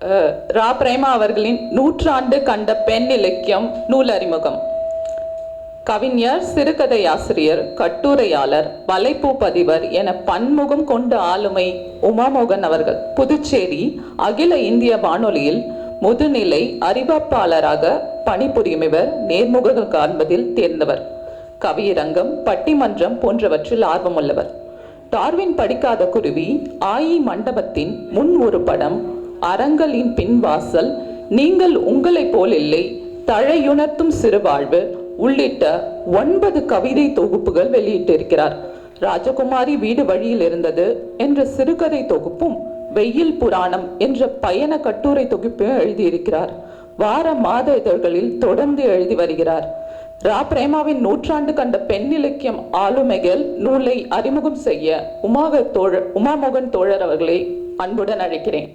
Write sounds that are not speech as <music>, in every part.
ரா பிரேமா அவர்களின் நூற்றாண்டு கண்ட பெண் இலக்கியம் நூல் அறிமுகம் கவிஞர் சிறுகதை ஆசிரியர் கட்டுரையாளர் வலைப்பூ பதிவர் என பன்முகம் கொண்ட ஆளுமை உமாமோகன் அவர்கள். புதுச்சேரி அகில இந்திய வானொலியில் முதுநிலை அறிவிப்பாளராக பணிபுரியும் இவர் நேர்முகங்கள் காண்பதில் தேர்ந்தவர். கவியரங்கம் பட்டிமன்றம் போன்றவற்றில் ஆர்வமுள்ளவர். டார்வின் படிக்காத குருவி ஆயி மண்டபத்தின் முன் ஒரு படம் அரங்கலின் பின்வாசல் நீங்கள் உங்களைப் போல் இல்லை. தழையுணர்த்தும் சிறுவாழ்வு உள்ளிட்ட ஒன்பது கவிதை தொகுப்புகள் வெளியிட்டிருக்கிறார். ராஜகுமாரி வீடு வழியில் இருந்தது என்ற சிறுகதை தொகுப்பும் வெயில் புராணம் என்ற பயண கட்டுரை தொகுப்பையும் எழுதியிருக்கிறார். வார மாத இதழ்களில் தொடர்ந்து எழுதி வருகிறார். ரா. பிரேமாவின் நூற்றாண்டு கண்ட பெண் இலக்கியம் ஆளுமைகள் நூலை அறிமுகம் செய்ய உமாக தோழர் உமாமோகன் தோழர் அவர்களை அன்புடன் அழைக்கிறேன்.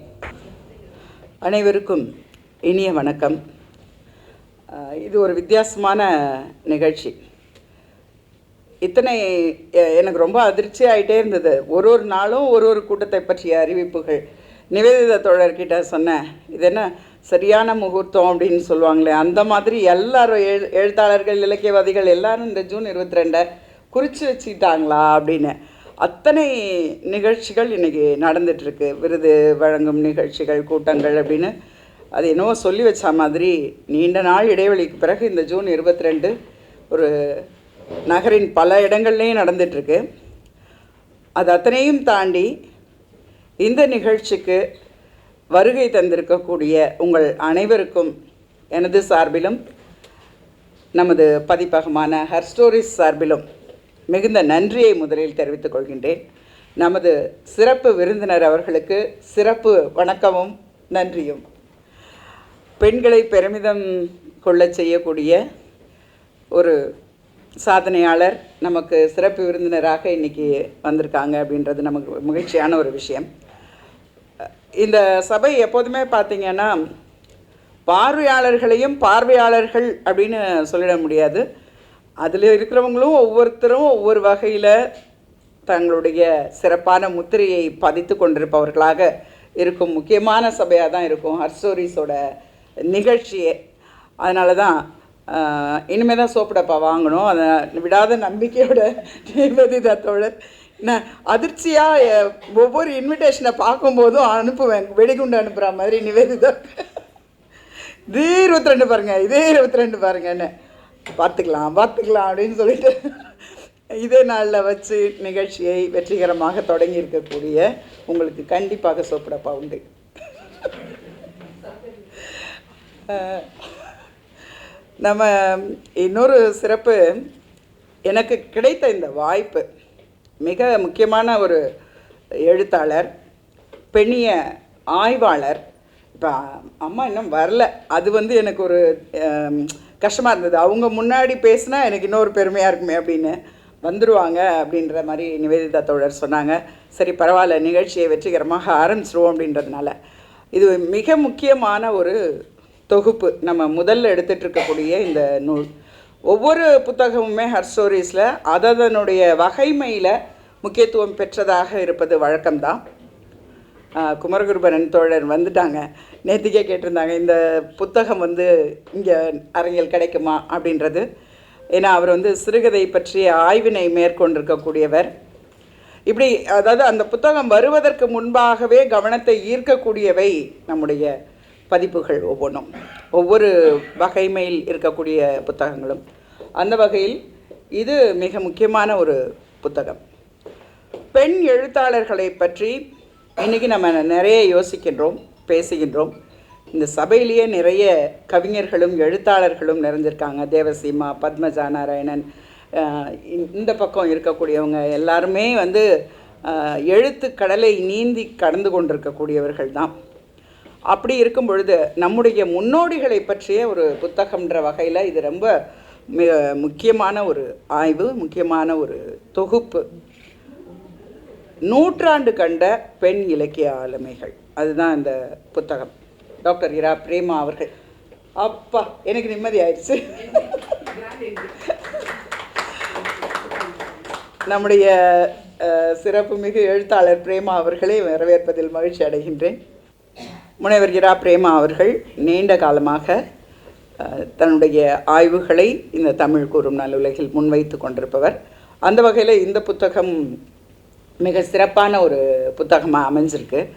அனைவருக்கும் இனிய வணக்கம். இது ஒரு வித்தியாசமான நிகழ்ச்சி. இத்தனை எனக்கு ரொம்ப அதிர்ச்சி ஆகிட்டே இருந்தது. ஒரு ஒரு நாளும் ஒரு ஒரு கூட்டத்தை பற்றிய அறிவிப்புகள். நிவேதித தோழர்கிட்ட சொன்னேன் இது என்ன சரியான முகூர்த்தம்? அப்படின்னு சொல்லுவாங்களே அந்த மாதிரி எல்லாரும் எழு எழுத்தாளர்கள் இலக்கியவாதிகள் எல்லாரும் இந்த ஜூன் இருபத்தி ரெண்டை குறித்து வச்சுக்கிட்டாங்களா அப்படின்னு. அத்தனை நிகழ்ச்சிகள் இன்றைக்கி நடந்துகிட்ருக்கு விருது வழங்கும் நிகழ்ச்சிகள் கூட்டங்கள் அப்படின்னு. அது என்னவோ சொல்லி வச்ச மாதிரி நீண்ட நாள் இடைவெளிக்கு பிறகு இந்த ஜூன் இருபத்தி ரெண்டு ஒரு நகரின் பல இடங்கள்லேயும் நடந்துகிட்ருக்கு அது அத்தனையும் தாண்டி இந்த நிகழ்ச்சிக்கு வருகை தந்திருக்கக்கூடிய உங்கள் அனைவருக்கும் எனது சார்பிலும் நமது பதிப்பகமான ஹர் ஸ்டோரிஸ் சார்பிலும் மிகுந்த நன்றியை முதலில் தெரிவித்துக் கொள்கின்றேன். நமது சிறப்பு விருந்தினர் அவர்களுக்கு சிறப்பு வணக்கமும் நன்றியும். பெண்களை பெருமிதம் கொள்ளச் செய்யக்கூடிய ஒரு சாதனையாளர் நமக்கு சிறப்பு விருந்தினராக இன்னைக்கு வந்திருக்காங்க அப்படின்றது நமக்கு மகிழ்ச்சியான ஒரு விஷயம். இந்த சபை எப்போதுமே பார்த்திங்கன்னா பார்வையாளர்களையும் பார்வையாளர்கள் அப்படின்னு சொல்லிட முடியாது. அதில் இருக்கிறவங்களும் ஒவ்வொருத்தரும் ஒவ்வொரு வகையில் தங்களுடைய சிறப்பான முத்திரையை பதித்து கொண்டிருப்பவர்களாக இருக்கும். முக்கியமான சபையாக தான் இருக்கும். ஹர்ஸ்டோரிஸோட நிகழ்ச்சியே. அதனால தான் இனிமேல் தான் சோப்புடப்பா வாங்கணும். அதை விடாத நம்பிக்கையோட நிவேதிதத்தோட நான் அதிர்ச்சியாக ஒவ்வொரு இன்விடேஷனை பார்க்கும்போதும் அனுப்புவேன். வெடிகுண்டு அனுப்புகிற மாதிரி நிவேதிதா. இதே இருபத்தி ரெண்டு பாருங்க இதே இருபத்தி ரெண்டு பாருங்கன்னு பார்த்துக்கலாம் பார்த்துக்கலாம் அப்படின்னு சொல்லிட்டு இதே நாளில் வச்சு நிகழ்ச்சியை வெற்றிகரமாக தொடங்கி இருக்கக்கூடிய உங்களுக்கு கண்டிப்பாக சோப்பிடப்பா உண்டு. நம்ம இன்னொரு சிறப்பு எனக்கு கிடைத்த இந்த வாய்ப்பு மிக முக்கியமான ஒரு எழுத்தாளர் பெண்ணிய ஆய்வாளர். இப்போ அம்மா இன்னும் வரல. அது வந்து எனக்கு ஒரு கஷ்டமாக இருந்தது. அவங்க முன்னாடி பேசினா எனக்கு இன்னொரு பெருமையாக இருக்குமே அப்படின்னு வந்துடுவாங்க அப்படின்ற மாதிரி நிவேதிதா தோழர் சொன்னாங்க. சரி பரவாயில்ல நிகழ்ச்சியை வெற்றிகரமாக ஆரம்பிச்சிருவோம் அப்படின்றதுனால. இது மிக முக்கியமான ஒரு தொகுப்பு. நம்ம முதல்ல எடுத்துட்டு இருக்கக்கூடிய இந்த நூல். ஒவ்வொரு புத்தகமுமே ஹர் ஸ்டோரிஸில் அதனுடைய வகைமையில் முக்கியத்துவம் பெற்றதாக இருப்பது வழக்கம்தான். குமரகுருபரன் தோழர் வந்துட்டாங்க. நேத்திக்கே கேட்டிருந்தாங்க இந்த புத்தகம் வந்து இங்கே அரங்கில் கிடைக்குமா அப்படின்றது. ஏன்னா அவர் வந்து சிறுகதை பற்றிய ஆய்வினை மேற்கொண்டிருக்கக்கூடியவர். இப்படி அதாவது அந்த புத்தகம் வருவதற்கு முன்பாகவே கவனத்தை ஈர்க்கக்கூடியவை நம்முடைய பதிப்புகள் ஒவ்வொன்றும். ஒவ்வொரு வகைமையில் இருக்கக்கூடிய புத்தகங்களும். அந்த வகையில் இது மிக முக்கியமான ஒரு புத்தகம். பெண் எழுத்தாளர்களை பற்றி இன்றைக்கி நம்ம நிறைய யோசிக்கின்றோம் பேசுகின்றோம். இந்த சபையிலேயே நிறைய கவிஞர்களும் எழுத்தாளர்களும் நிறைஞ்சிருக்காங்க. தேவசீமா பத்மஜா நாராயணன் இந்த- பக்கம் இருக்கக்கூடியவங்க எல்லாருமே வந்து எழுத்துக்கடலை எழுத்து கடலை நீந்தி கடந்து கொண்டிருக்கக்கூடியவர்கள் தான். அப்படி இருக்கும் பொழுது நம்முடைய முன்னோடிகளை பற்றிய ஒரு புத்தகம்ன்ற வகையில் இது ரொம்ப மிக முக்கியமான ஒரு ஆய்வு முக்கியமான ஒரு தொகுப்பு. நூற்றாண்டு கண்ட பெண் இலக்கிய ஆளுமைகள். அதுதான் இந்த புத்தகம். டாக்டர் இரா பிரேமா அவர்கள். அப்பா எனக்கு நிம்மதி ஆயிடுச்சு. நம்முடைய சிறப்புமிகு எழுத்தாளர் பிரேமா அவர்களை வரவேற்பதில் மகிழ்ச்சி அடைகின்றேன். முனைவர் இரா பிரேமா அவர்கள் நீண்ட காலமாக தன்னுடைய ஆய்வுகளை இந்த தமிழ் கூறும் நல்லுலகில் முன்வைத்து கொண்டிருப்பவர். அந்த வகையில் இந்த புத்தகம் மிக சிறப்பான ஒரு புத்தகமாக அமைஞ்சிருக்கு.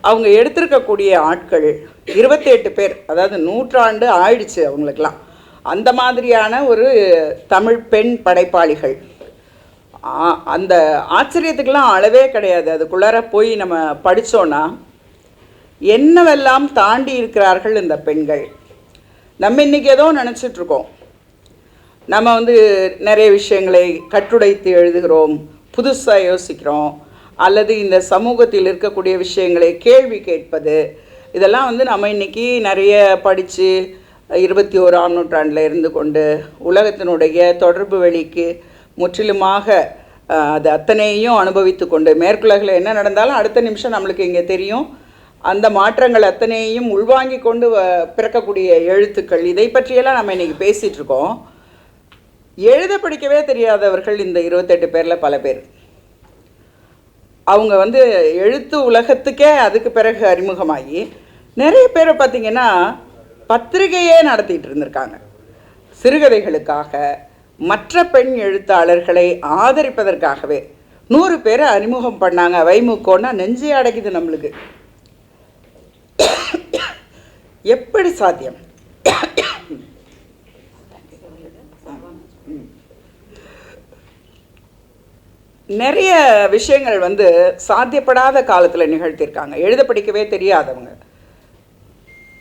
அவங்க எடுத்திருக்கக்கூடிய ஆட்கள் 28 பேர் அதாவது நூற்றாண்டு ஆயிடுச்சு அவங்களுக்கெல்லாம். அந்த மாதிரியான ஒரு தமிழ் பெண் படைப்பாளிகள். ஆ- அந்த ஆச்சரியத்துக்கெல்லாம் அளவே கிடையாது. அதுக்குள்ளார போய் நம்ம படித்தோன்னா என்னவெல்லாம் தாண்டி இருக்கிறார்கள் இந்த பெண்கள்? நம்ம இன்றைக்கி ஏதோ நினச்சிட்ருக்கோம் நம்ம வந்து நிறைய விஷயங்களை கட்டுடைத்து எழுதுகிறோம். புதுசாக யோசிக்கிறோம் அல்லது இந்த சமூகத்தில் இருக்கக்கூடிய விஷயங்களை கேள்வி கேட்பது இதெல்லாம் வந்து நம்ம இன்னைக்கு நிறைய படித்து இருபத்தி ஓராம் நூற்றாண்டில் இருந்து கொண்டு உலகத்தினுடைய தொடர்பு வழிக்கு முற்றிலுமாக அது அத்தனையும் அனுபவித்து கொண்டு மேற்குலகில் என்ன நடந்தாலும் அடுத்த நிமிஷம் நம்மளுக்கு இங்கே தெரியும். அந்த மாற்றங்கள் அத்தனையும் உள்வாங்கி கொண்டு வ- பிறக்கக்கூடிய எழுத்துக்கள் இதை பற்றியெல்லாம் நம்ம இன்றைக்கி பேசிகிட்டு இருக்கோம். எழுத படிக்கவே தெரியாதவர்கள் இந்த இருபத்தெட்டு பேரில் பல பேர். அவங்க வந்து எழுத்து உலகத்துக்கே அதுக்கு பிறகு அறிமுகமாகி நிறைய பேரை பார்த்தீங்கன்னா பத்திரிகையே நடத்திட்டு இருந்திருக்காங்க. சிறுகதைகளுக்காக மற்ற பெண் எழுத்தாளர்களை ஆதரிப்பதற்காகவே. நூறு பேரை அறிமுகம் பண்ணாங்க வைமுக்கோன்னா நெஞ்சே அடைக்குது நம்மளுக்கு. <coughs> எப்படி சாத்தியம்? நிறைய விஷயங்கள் வந்து சாத்தியப்படாத காலத்தில் நிகழ்த்தியிருக்காங்க. எழுத படிக்கவே தெரியாதவங்க.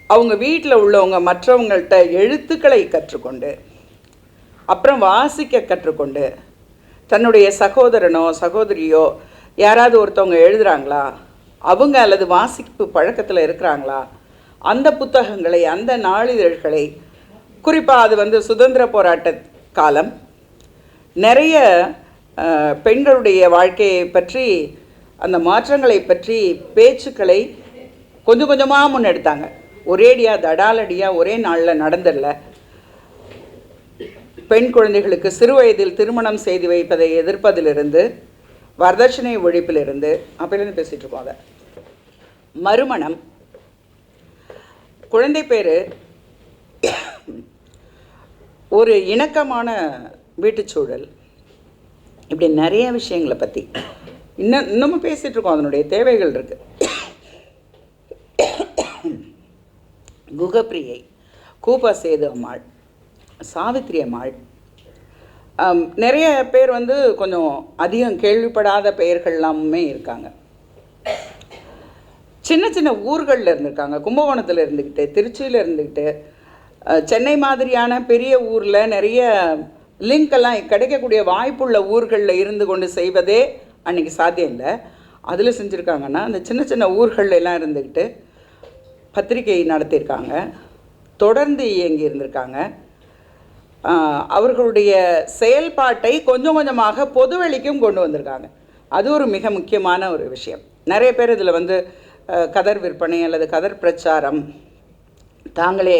அவங்க வீட்டில் உள்ளவங்க மற்றவங்கள்ட்ட எழுத்துக்களை கற்றுக்கொண்டு அப்புறம் வாசிக்க கற்றுக்கொண்டு தன்னுடைய சகோதரனோ சகோதரியோ யாராவது ஒருத்தவங்க எழுதுறாங்களா? அவங்க அல்லது வாசிப்பு பழக்கத்தில் இருக்கிறாங்களா? அந்த புத்தகங்களை அந்த நாளிதழ்களை குறிப்பாக அது வந்து சுதந்திர போராட்ட காலம் நிறைய பெண்களுடைய வாழ்க்கையை பற்றி அந்த மாற்றங்களை பற்றி பேச்சுக்களை கொஞ்சம் கொஞ்சமாக முன்னெடுத்தாங்க. ஒரேடியாக தடாலடியாக ஒரே நாளில் நடந்துடல. பெண் குழந்தைகளுக்கு சிறு வயதில் திருமணம் செய்து வைப்பதை எதிர்ப்பதிலிருந்து வரதட்சணை ஒழிப்பிலிருந்து அப்பையிலேருந்து பேசிகிட்டு இருப்போம் அதை. மறுமணம். குழந்தை பேர் ஒரு இணக்கமான வீட்டுச்சூழல் இப்படி நிறைய விஷயங்களை பற்றி இன்னும் இன்னமும் பேசிகிட்டு இருக்கோம். அதனுடைய தேவைகள் இருக்குது குகப்பிரியை கூபா சேது அம்மாள் சாவித்ரி அம்மாள் நிறைய பேர் வந்து கொஞ்சம் அதிகம் கேள்விப்படாத பெயர்கள்லாமே இருக்காங்க. சின்ன சின்ன ஊர்களில் இருந்திருக்காங்க. கும்பகோணத்தில் இருந்துக்கிட்டு திருச்சியில் இருந்துக்கிட்டு சென்னை மாதிரியான பெரிய ஊரில் நிறைய லிங்க் எல்லாம் கிடைக்கக்கூடிய வாய்ப்புள்ள ஊர்களில் இருந்து கொண்டு செய்வதே அன்னைக்கு சாத்தியம் இல்லை. அதில் செஞ்சுருக்காங்கன்னா அந்த சின்ன சின்ன ஊர்கள்ல எல்லாம் இருந்துக்கிட்டு பத்திரிகை நடத்தியிருக்காங்க. தொடர்ந்து இயங்கி இருந்திருக்காங்க. அவர்களுடைய செயல்பாட்டை கொஞ்சம் கொஞ்சமாக பொதுவெளிக்கும் கொண்டு வந்திருக்காங்க. அது ஒரு மிக முக்கியமான ஒரு விஷயம். நிறைய பேர் இதில் வந்து கதர் விற்பனை அல்லது கதர் பிரச்சாரம் தாங்களே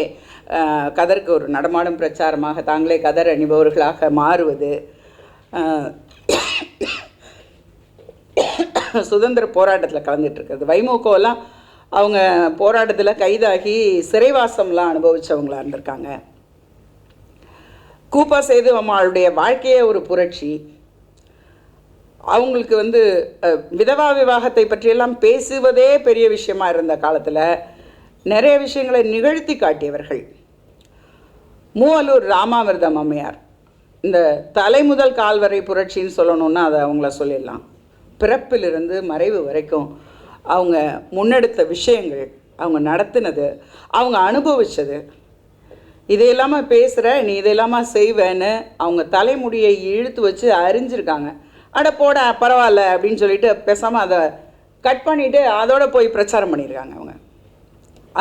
கதருக்கு ஒரு நடமாடும் பிரச்சாரமாக தாங்களே கதர் அணிபவர்களாக மாறுவது சுதந்திர போராட்டத்தில் கலந்துட்டுருக்கிறது வைமுகோலாம் அவங்க போராட்டத்தில் கைதாகி சிறைவாசம்லாம் அனுபவித்தவங்களாக இருந்திருக்காங்க. கூப்பா செய்து அம்மாளுடைய வாழ்க்கையே ஒரு புரட்சி. அவங்களுக்கு வந்து விதவா விவாகத்தை பற்றியெல்லாம் பேசுவதே பெரிய விஷயமா இருந்த காலத்தில் நிறைய விஷயங்களை நிகழ்த்தி காட்டியவர்கள். மூவலூர் ராமாமிர்தம் அம்மையார். இந்த தலைமுதல் கால்வரை புரட்சின்னு சொல்லணுன்னா அதை அவங்கள சொல்லிடலாம். பிறப்பிலிருந்து மறைவு வரைக்கும் அவங்க முன்னெடுத்த விஷயங்கள் அவங்க நடத்தினது அவங்க அனுபவித்தது இது இல்லாமல் பேசுகிற நீ இது இல்லாமல் செய்வேன்னு அவங்க தலைமுடியை இழுத்து வச்சு அறிஞ்சிருக்காங்க. அட போட பரவாயில்ல அப்படின்னு சொல்லிட்டு பேசாமல் அதை கட் பண்ணிவிட்டு அதோடு போய் பிரச்சாரம் பண்ணியிருக்காங்க அவங்க.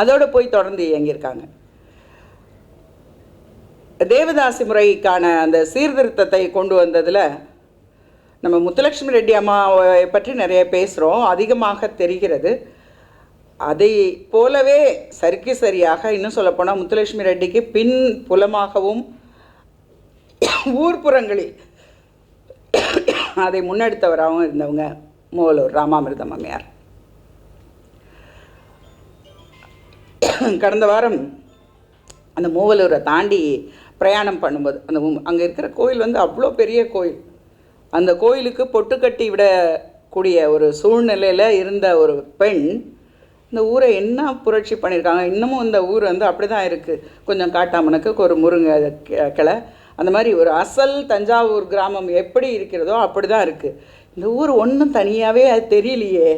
அதோடு போய் தொடர்ந்து இயங்கியிருக்காங்க. தேவதாசி முறைக்கான அந்த சீர்திருத்தத்தை கொண்டு வந்ததில் நம்ம முத்துலட்சுமி ரெட்டி அம்மாவை பற்றி நிறைய பேசுகிறோம் அதிகமாக தெரிகிறது. அதை போலவே சரிக்கு சரியாக இன்னும் சொல்லப்போனால் முத்துலட்சுமி ரெட்டிக்கு பின் புலமாகவும் ஊர்ப்புறங்களில் அதை முன்னெடுத்தவராகவும் இருந்தவங்க மூவலூர் ராமாமிர்தம் அம்மையார் கடந்த வாரம் அந்த மூவலூரை தாண்டி பிரயாணம் பண்ணும்போது. அந்த அங்கே இருக்கிற கோயில் வந்து அவ்வளோ பெரிய கோயில். அந்த கோயிலுக்கு பொட்டு கட்டி விடக்கூடிய ஒரு சூழ்நிலையில் இருந்த ஒரு பெண் இந்த ஊரை என்ன புரட்சி பண்ணியிருக்காங்க? இன்னமும் இந்த ஊர் வந்து அப்படி தான் இருக்குது கொஞ்சம் காட்டாமனுக்கு ஒரு முருங்கை கிளை. அந்த மாதிரி ஒரு அசல் தஞ்சாவூர் கிராமம் எப்படி இருக்கிறதோ அப்படி தான் இருக்குது இந்த ஊர் ஒன்றும் தனியாகவே அது தெரியலையே.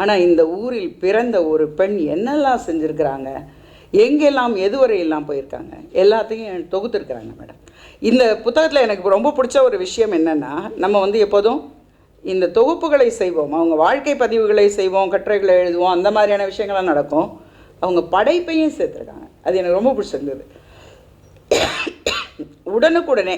ஆனால் இந்த ஊரில் பிறந்த ஒரு பெண் என்னெல்லாம் செஞ்சுருக்கிறாங்க? எங்கெல்லாம் எதுவரையெல்லாம் போயிருக்காங்க? எல்லாத்தையும் தொகுத்துருக்குறாங்க மேடம். இந்த புத்தகத்தில் எனக்கு ரொம்ப பிடிச்ச ஒரு விஷயம் என்னென்னா நம்ம வந்து எப்போதும் இந்த தொகுப்புகளை செய்வோம். அவங்க வாழ்க்கை பதிவுகளை செய்வோம் கட்டுரைகளை எழுதுவோம் அந்த மாதிரியான விஷயங்கள்லாம் நடக்கும். அவங்க படைப்பையும் சேர்த்துருக்காங்க. அது எனக்கு ரொம்ப பிடிச்சிருந்தது. உடனுக்குடனே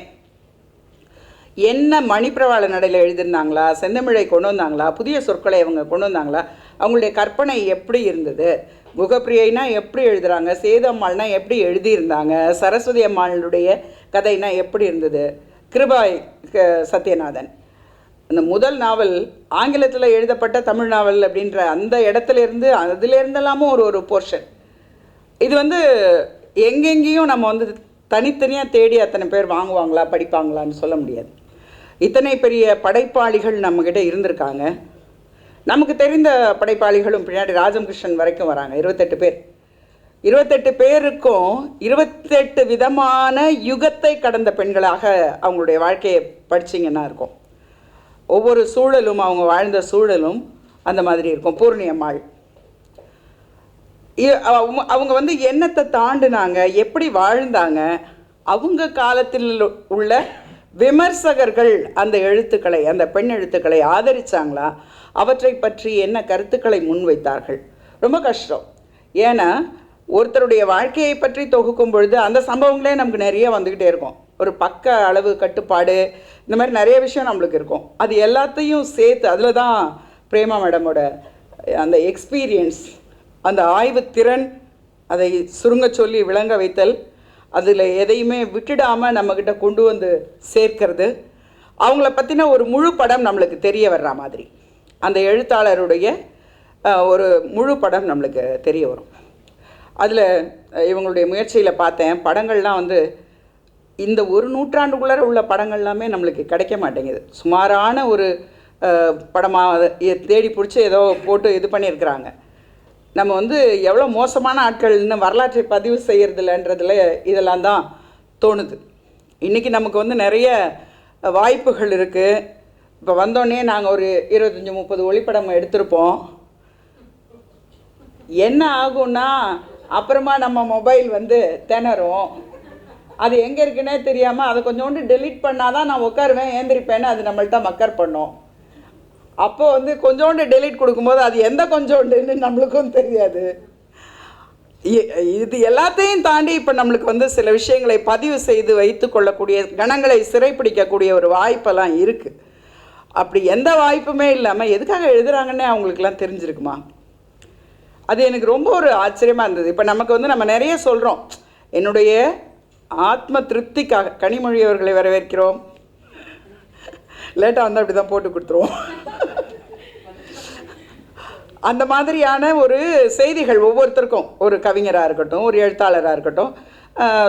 என்ன மணிப்பிரவாள நடையில் எழுதியிருந்தாங்களா? செந்தமிழை கொண்டு வந்தாங்களா? புதிய சொற்களை அவங்க கொண்டு வந்தாங்களா? அவங்களுடைய கற்பனை எப்படி இருந்தது? குகப்பிரியைனா எப்படி எழுதுறாங்க? சேதம்மாள்னா எப்படி எழுதியிருந்தாங்க? சரஸ்வதி அம்மாளுடைய கதைனா எப்படி இருந்தது? கிருபாய் க- சத்யநாதன். அந்த முதல் நாவல் ஆங்கிலத்தில் எழுதப்பட்ட தமிழ் நாவல் அப்படின்ற அந்த இடத்துல இருந்து அதுலேருந்தெல்லாமும் ஒரு ஒரு போர்ஷன் இது வந்து எங்கெங்கேயும் நம்ம வந்து தனித்தனியாக தேடி அத்தனை பேர் வாங்குவாங்களா படிப்பாங்களான்னு சொல்ல முடியாது. இத்தனை பெரிய படைப்பாளிகள் நம்மக்கிட்ட இருந்திருக்காங்க. நமக்கு தெரிந்த படைப்பாளிகளும் பின்னாடி ராஜகிருஷ்ணன் வரைக்கும் வராங்க இருபத்தெட்டு பேர். இருபத்தெட்டு பேருக்கும் இருபத்தெட்டு விதமான யுகத்தை கடந்த பெண்களாக அவங்களுடைய வாழ்க்கையை படிச்சிங்கன்னா இருக்கும். ஒவ்வொரு சூழலும் அவங்க வாழ்ந்த சூழலும் அந்த மாதிரி இருக்கும். பூர்ணியம்மாள். அவங்க வந்து என்னத்தை தாண்டினாங்க எப்படி வாழ்ந்தாங்க அவங்க காலத்தில் உள்ள விமர்சகர்கள் அந்த எழுத்துக்களை அந்த பெண் எழுத்துக்களை ஆதரித்தாங்களா அவற்றை பற்றி என்ன கருத்துக்களை முன்வைத்தார்கள்? ரொம்ப கஷ்டம். ஏன்னா ஒருத்தருடைய வாழ்க்கையை பற்றி தொகுக்கும் பொழுது அந்த சம்பவங்களே நமக்கு நிறைய வந்துக்கிட்டே இருக்கும். ஒரு பக்க அளவு கட்டுப்பாடு இந்த மாதிரி நிறைய விஷயம் நம்மளுக்கு இருக்கும். அது எல்லாத்தையும் சேர்த்து அதில் தான் பிரேமா மேடமோட அந்த எக்ஸ்பீரியன்ஸ் அந்த ஆய்வு திறன் அதை சுருங்க சொல்லி விளங்க வைத்தல் அதில் எதையுமே விட்டுடாமல் நம்மக்கிட்ட கொண்டு வந்து சேர்க்கிறது. அவங்கள பற்றின ஒரு முழு படம் நம்மளுக்கு தெரிய வர்ற மாதிரி. அந்த எழுத்தாளருடைய ஒரு முழு படம் நம்மளுக்கு தெரிய வரும். அதில் இவங்களுடைய முயற்சியில் பார்த்தேன். படங்கள்லாம் வந்து இந்த ஒரு நூற்றாண்டுக்குள்ளார உள்ள படங்கள்லாமே நம்மளுக்கு கிடைக்க மாட்டேங்குது. சுமாரான ஒரு படமாக தேடி பிடிச்சி ஏதோ போட்டு இது பண்ணியிருக்கிறாங்க. நம்ம வந்து எவ்வளோ மோசமான ஆட்கள் இன்னும் வரலாற்றை பதிவு செய்கிறதில்லன்றதில் இதெல்லாம் தான் தோணுது. இன்றைக்கி நமக்கு வந்து நிறைய வாய்ப்புகள் இருக்குது இப்போ வந்தோடனே நாங்கள் ஒரு இருபத்தஞ்சி முப்பது ஒளிப்படம் எடுத்திருப்போம். என்ன ஆகும்னா அப்புறமா நம்ம மொபைல் வந்து திணறும். அது எங்கே இருக்குன்னே தெரியாமல் அதை கொஞ்சோண்டு டெலீட் பண்ணால் தான் நான் உட்காருவேன் ஏந்திரிப்பேன்னு அது நம்மள்ட்ட மக்கர் பண்ணும். அப்போ வந்து கொஞ்சோண்டு டெலிட் கொடுக்கும்போது அது எந்த கொஞ்சோண்டுன்னு நம்மளுக்கும் தெரியாது. இது எல்லாத்தையும் தாண்டி இப்போ நம்மளுக்கு வந்து சில விஷயங்களை பதிவு செய்து வைத்து கொள்ளக்கூடிய கணங்களை சிறைப்பிடிக்கக்கூடிய ஒரு வாய்ப்பெல்லாம் இருக்குது அப்படி எந்த வாய்ப்புமே இல்லாமல் எதுக்காக எழுதுகிறாங்கன்னே அவங்களுக்குலாம் தெரிஞ்சிருக்குமா? அது எனக்கு ரொம்ப ஒரு ஆச்சரியமாக இருந்தது. இப்போ நமக்கு வந்து நம்ம நிறைய சொல்கிறோம் என்னுடைய ஆத்ம திருப்திக்காக கனிமொழி அவர்களை வரவேற்கிறோம். லேட்டாக வந்து அப்படி தான் போட்டு கொடுத்துருவோம். அந்த மாதிரியான ஒரு செய்திகள் ஒவ்வொருத்தருக்கும். ஒரு கவிஞராக இருக்கட்டும் ஒரு எழுத்தாளராக இருக்கட்டும்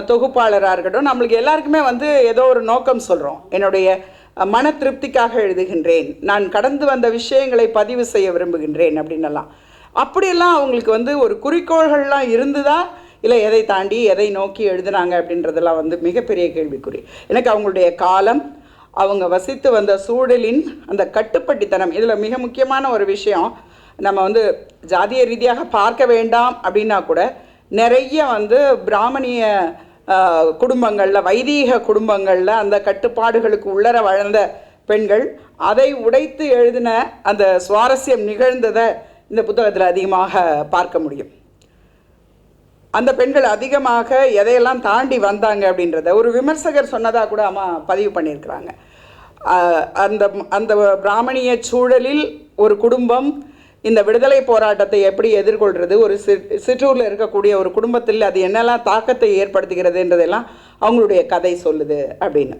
தொகுப்பாளராக இருக்கட்டும் நம்மளுக்கு எல்லாருக்குமே வந்து ஏதோ ஒரு நோக்கம் சொல்கிறோம் என்னுடைய மன திருப்திக்காக எழுதுகின்றேன். நான் கடந்து வந்த விஷயங்களை பதிவு செய்ய விரும்புகின்றேன் அப்படின்னலாம். அப்படியெல்லாம் அவங்களுக்கு வந்து ஒரு குறிக்கோள்கள்லாம் இருந்துதா? இல்லை எதை தாண்டி எதை நோக்கி எழுதுனாங்க அப்படின்றதெல்லாம் வந்து மிகப்பெரிய கேள்விக்குறி. எனக்கு அவங்களுடைய காலம் அவங்க வசித்து வந்த சூழலின் அந்த கட்டுப்பட்டித்தனம் இதில் மிக முக்கியமான ஒரு விஷயம் நம்ம வந்து ஜாதிய ரீதியாக பார்க்க வேண்டாம் அப்படின்னா கூட நிறைய வந்து பிராமணிய குடும்பங்களில் வைதீக குடும்பங்களில் அந்த கட்டுப்பாடுகளுக்கு உள்ளர வளர்ந்த பெண்கள் அதை உடைத்து எழுதின அந்த சுவாரஸ்யம் நிகழ்ந்ததை இந்த புத்தகத்தில் அதிகமாக பார்க்க முடியும். அந்த பெண்கள் அதிகமாக எதையெல்லாம் தாண்டி வந்தாங்க அப்படின்றத ஒரு விமர்சகர் சொன்னதாக கூட அம்மா பதிவு பண்ணியிருக்கிறாங்க. அந்த அந்த பிராமணிய சூழலில் ஒரு குடும்பம் இந்த விடுதலை போராட்டத்தை எப்படி எதிர்கொள்கிறது ஒரு சிற் சிற்றூரில் இருக்கக்கூடிய ஒரு குடும்பத்தில் அது என்னெல்லாம் தாக்கத்தை ஏற்படுத்துகிறதுன்றதெல்லாம் அவங்களுடைய கதை சொல்லுது அப்படின்னு.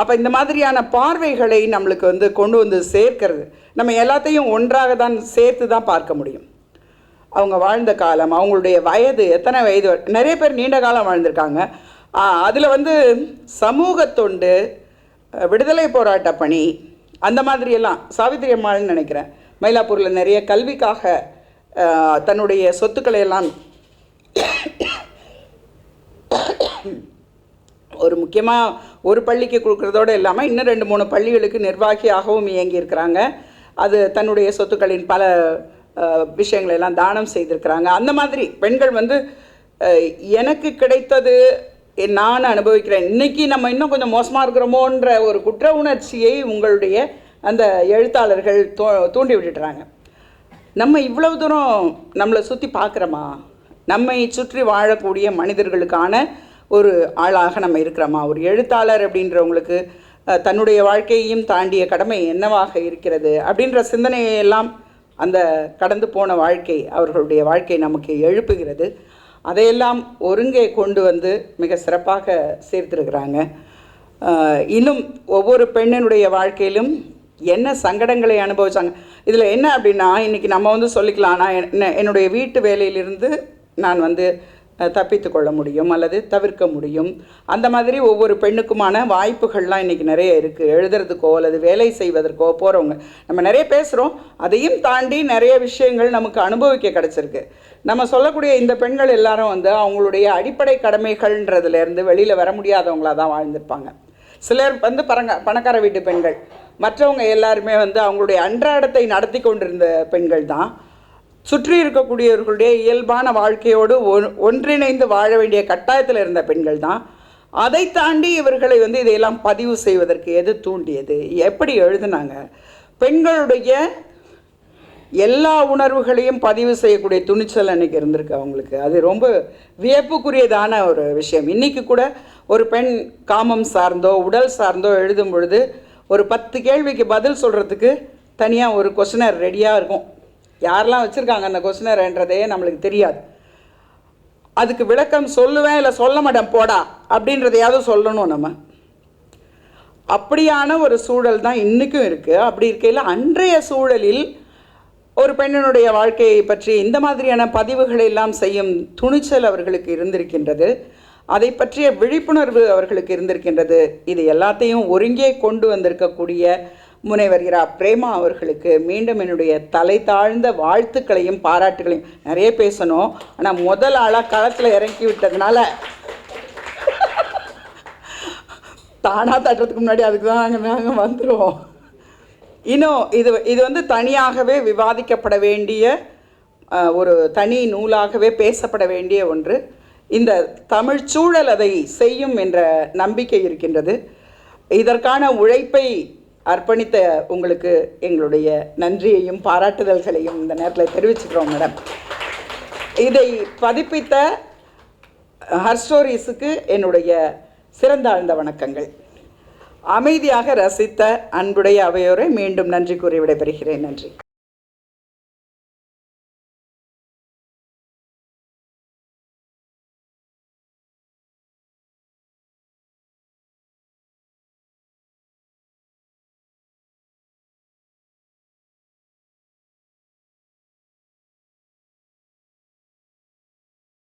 அப்போ இந்த மாதிரியான பார்வைகளை நம்மளுக்கு வந்து கொண்டு வந்து சேர்க்கிறது நம்ம எல்லாத்தையும் ஒன்றாக தான் சேர்த்து தான் பார்க்க முடியும். அவங்க வாழ்ந்த காலம் அவங்களுடைய வயது எத்தனை வயது நிறைய பேர் நீண்ட காலம் வாழ்ந்திருக்காங்க. அதில் வந்து சமூக தொண்டு விடுதலை போராட்ட பணி அந்த மாதிரியெல்லாம் சாவித்திரி அம்மாள்னு நினைக்கிறேன். மயிலாப்பூரில் நிறைய கல்விக்காக தன்னுடைய சொத்துக்களை எல்லாம் ஒரு முக்கியமாக ஒரு பள்ளிக்கு கொடுக்குறதோடு இல்லாமல் இன்னும் ரெண்டு மூணு பள்ளிகளுக்கு நிர்வாகியாகவும் இயங்கியிருக்கிறாங்க. அது தன்னுடைய சொத்துக்களின் பல விஷயங்களை எல்லாம் தானம் செய்திருக்கிறாங்க. அந்த மாதிரி பெண்கள் வந்து எனக்கு கிடைத்தது நான் அனுபவிக்கிறேன். இன்றைக்கி நம்ம இன்னும் கொஞ்சம் மோசமாக இருக்கிறோமோன்ற ஒரு குற்ற உணர்ச்சியை உங்களுடைய அந்த எழுத்தாளர்கள் தூ தூண்டி விட்டுடுறாங்க. நம்ம இவ்வளவு தூரம் நம்மளை சுற்றி பார்க்குறோமா? நம்மை சுற்றி வாழக்கூடிய மனிதர்களுக்கான ஒரு ஆளாக நம்ம இருக்கிறோமா? ஒரு எழுத்தாளர் அப்படின்றவங்களுக்கு தன்னுடைய வாழ்க்கையையும் தாண்டிய கடமை என்னவாக இருக்கிறது? அப்படின்ற சிந்தனையெல்லாம் அந்த கடந்து போன வாழ்க்கை அவர்களுடைய வாழ்க்கை நமக்கு எழுப்புகிறது. அதையெல்லாம் ஒருங்கே கொண்டு வந்து மிக சிறப்பாக சேர்த்திருக்கிறாங்க. இன்னும் ஒவ்வொரு பெண்ணினுடைய வாழ்க்கையிலும் என்ன சங்கடங்களை அனுபவிச்சாங்க? இதில் என்ன அப்படின்னா இன்றைக்கி நம்ம வந்து சொல்லிக்கலாம். நான் என்ன- என்னுடைய வீட்டு வேலையிலிருந்து நான் வந்து தப்பித்து கொள்ள முடியும் அல்லது தவிர்க்க முடியும். அந்த மாதிரி ஒவ்வொரு பெண்ணுக்குமான வாய்ப்புகள்லாம் இன்றைக்கி நிறைய இருக்குது எழுதுறதுக்கோ அல்லது வேலை செய்வதற்கோ போகிறவங்க நம்ம நிறைய பேசுகிறோம் அதையும் தாண்டி நிறைய விஷயங்கள் நமக்கு அனுபவிக்க கிடச்சிருக்கு. நம்ம சொல்லக்கூடிய இந்த பெண்கள் எல்லாரும் வந்து அவங்களுடைய அடிப்படை கடமைகள்ன்றதுலேருந்து வெளியில் வர முடியாதவங்களாக தான் வாழ்ந்திருப்பாங்க. சிலர் வந்து பரங்க பணக்கார வீட்டு பெண்கள். மற்றவங்க எல்லாருமே வந்து அவங்களுடைய அன்றாடத்தை நடத்தி கொண்டிருந்த பெண்கள் தான். சுற்றி இருக்கக்கூடியவர்களுடைய இயல்பான வாழ்க்கையோடு ஒன்றிணைந்து வாழ வேண்டிய கட்டாயத்தில் இருந்த பெண்கள் தான். அதை தாண்டி இவர்களை வந்து இதையெல்லாம் பதிவு செய்வதற்கு எது தூண்டியது? எப்படி எழுதுனாங்க? பெண்களுடைய எல்லா உணர்வுகளையும் பதிவு செய்யக்கூடிய துணிச்சல் அன்றைக்கி இருந்திருக்கு அவங்களுக்கு. அது ரொம்ப வியப்புக்குரியதான ஒரு விஷயம். இன்றைக்கி கூட ஒரு பெண் காமம் சார்ந்தோ உடல் சார்ந்தோ எழுதும் பொழுது ஒரு பத்து கேள்விக்கு பதில் சொல்கிறதுக்கு தனியாக ஒரு கொஷினர் ரெடியாக இருக்கும். யாரெல்லாம் வச்சுருக்காங்க அந்த கொஸ்டினர்ன்றதே நம்மளுக்கு தெரியாது. அதுக்கு விளக்கம் சொல்லுவேன் இல்லை சொல்ல மாட்டேன் போடா அப்படின்றதையாவது சொல்லணும் நம்ம. அப்படியான ஒரு சூழல் தான் இன்றைக்கும் இருக்குது அப்படி இருக்கையில் அன்றைய சூழலில் ஒரு பெண்ணினுடைய வாழ்க்கையை பற்றி இந்த மாதிரியான பதிவுகளை எல்லாம் செய்யும் துணிச்சல் அவர்களுக்கு இருந்திருக்கின்றது. அதை பற்றிய விழிப்புணர்வு அவர்களுக்கு இருந்திருக்கின்றது. இது எல்லாத்தையும் ஒருங்கே கொண்டு வந்திருக்கக்கூடிய முனைவர் இரா. பிரேமா அவர்களுக்கு மீண்டும் என்னுடைய தலை தாழ்ந்த வாழ்த்துக்களையும் பாராட்டுகளையும். நிறைய பேசணும். ஆனால் முதல் ஆளாக களத்தில் இறங்கி விட்டதுனால தானாக தட்டுறதுக்கு முன்னாடி அதுக்கு தான் நாங்கள் நாங்கள் வந்துடுவோம் இன்னும் இது இது வந்து தனியாகவே விவாதிக்கப்பட வேண்டிய ஒரு தனி நூலாகவே பேசப்பட வேண்டிய ஒன்று. இந்த தமிழ் சூழல் அதை செய்யும் என்ற நம்பிக்கை இருக்கின்றது. இதற்கான உழைப்பை அர்ப்பணித்த உங்களுக்கு எங்களுடைய நன்றியையும் பாராட்டுதல்களையும் இந்த நேரத்தில் தெரிவிச்சுக்கிறோம் மேடம் இதை பதிப்பித்த ஹர் ஸ்டோரிஸுக்கு என்னுடைய சிறந்தாழ்ந்த வணக்கங்கள். அமைதியாக ரசித்த அன்புடைய அவையோரை மீண்டும் நன்றி கூறி விடைபெறுகிறேன். நன்றி.